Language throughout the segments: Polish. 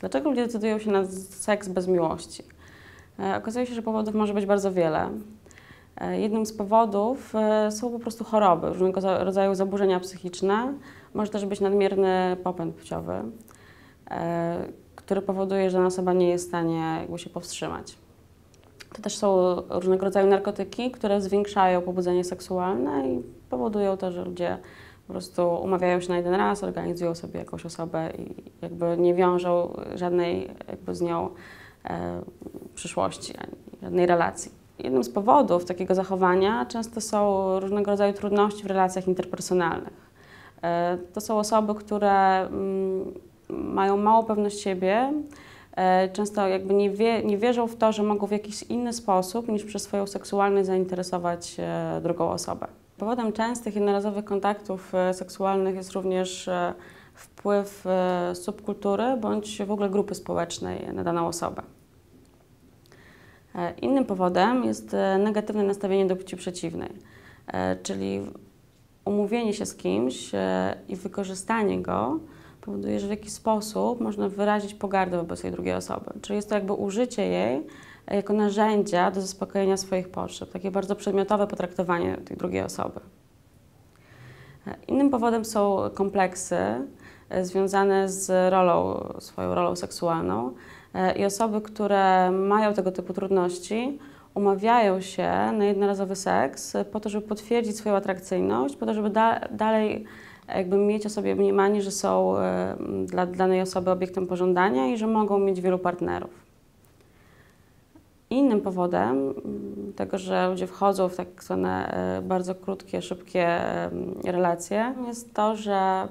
Dlaczego ludzie decydują się na seks bez miłości? E, okazuje się, że powodów może być bardzo wiele. E, jednym z powodów e, są po prostu choroby, różnego rodzaju zaburzenia psychiczne. Może też być nadmierny popęd płciowy, który powoduje, że osoba nie jest w stanie jakby się powstrzymać. To też są różnego rodzaju narkotyki, które zwiększają pobudzenie seksualne i powodują to, że ludzie po prostu umawiają się na jeden raz, organizują sobie jakąś osobę i jakby nie wiążą żadnej jakby z nią e, przyszłości, ani żadnej relacji. Jednym z powodów takiego zachowania często są różnego rodzaju trudności w relacjach interpersonalnych. E, to są osoby, które mm, mają małą pewność siebie, e, często jakby nie, wie, nie wierzą w to, że mogą w jakiś inny sposób niż przez swoją seksualność zainteresować e, drugą osobę. Powodem częstych jednorazowych kontaktów e, seksualnych jest również e, wpływ e, subkultury bądź w ogóle grupy społecznej na daną osobę. Innym powodem jest negatywne nastawienie do płci przeciwnej, czyli umówienie się z kimś i wykorzystanie go powoduje, że w jakiś sposób można wyrazić pogardę wobec tej drugiej osoby. Czyli jest to jakby użycie jej jako narzędzia do zaspokojenia swoich potrzeb, takie bardzo przedmiotowe potraktowanie tej drugiej osoby. Innym powodem są kompleksy e, związane z rolą, swoją rolą seksualną e, i osoby, które mają tego typu trudności, umawiają się na jednorazowy seks po to, żeby potwierdzić swoją atrakcyjność, po to, żeby da dalej jakby mieć o sobie mniemanie, że są e, dla danej osoby obiektem pożądania i że mogą mieć wielu partnerów. Innym powodem mm, tego, że ludzie wchodzą w tak zwane e, bardzo krótkie, szybkie relacje, jest to, że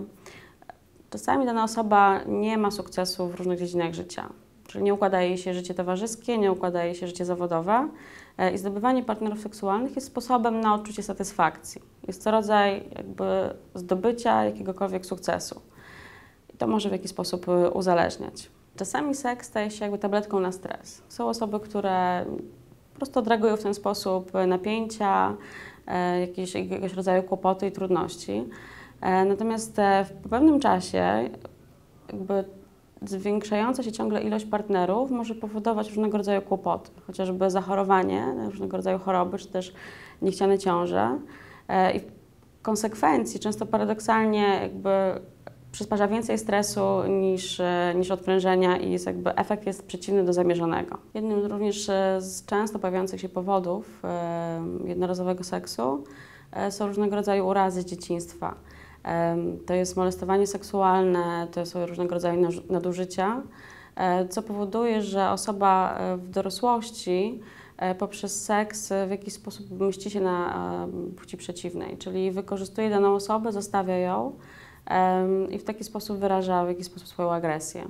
czasami dana osoba nie ma sukcesu w różnych dziedzinach życia. Czyli nie układa jej się życie towarzyskie, nie układa jej się życie zawodowe. E, I zdobywanie partnerów seksualnych jest sposobem na odczucie satysfakcji. Jest to rodzaj jakby zdobycia jakiegokolwiek sukcesu. I to może w jakiś sposób e, uzależniać. Czasami seks staje się jakby tabletką na stres. Są osoby, które po prostu odreagują w ten sposób napięcia, e, jakieś, jakiegoś rodzaju kłopoty i trudności. E, natomiast e, w pewnym czasie jakby zwiększająca się ciągle ilość partnerów może powodować różnego rodzaju kłopoty, chociażby zachorowanie, różnego rodzaju choroby, czy też niechciane ciąże. I w konsekwencji, często paradoksalnie, jakby przysparza więcej stresu niż, e, niż odprężenia i jest jakby efekt jest przeciwny do zamierzonego. Jednym również e, z często pojawiających się powodów e, jednorazowego seksu są różnego rodzaju urazy z dzieciństwa. To jest molestowanie seksualne, to są różnego rodzaju nadużycia, co powoduje, że osoba w dorosłości poprzez seks w jakiś sposób mści się na płci przeciwnej, czyli wykorzystuje daną osobę, zostawia ją, i w taki sposób wyraża w jakiś sposób swoją agresję.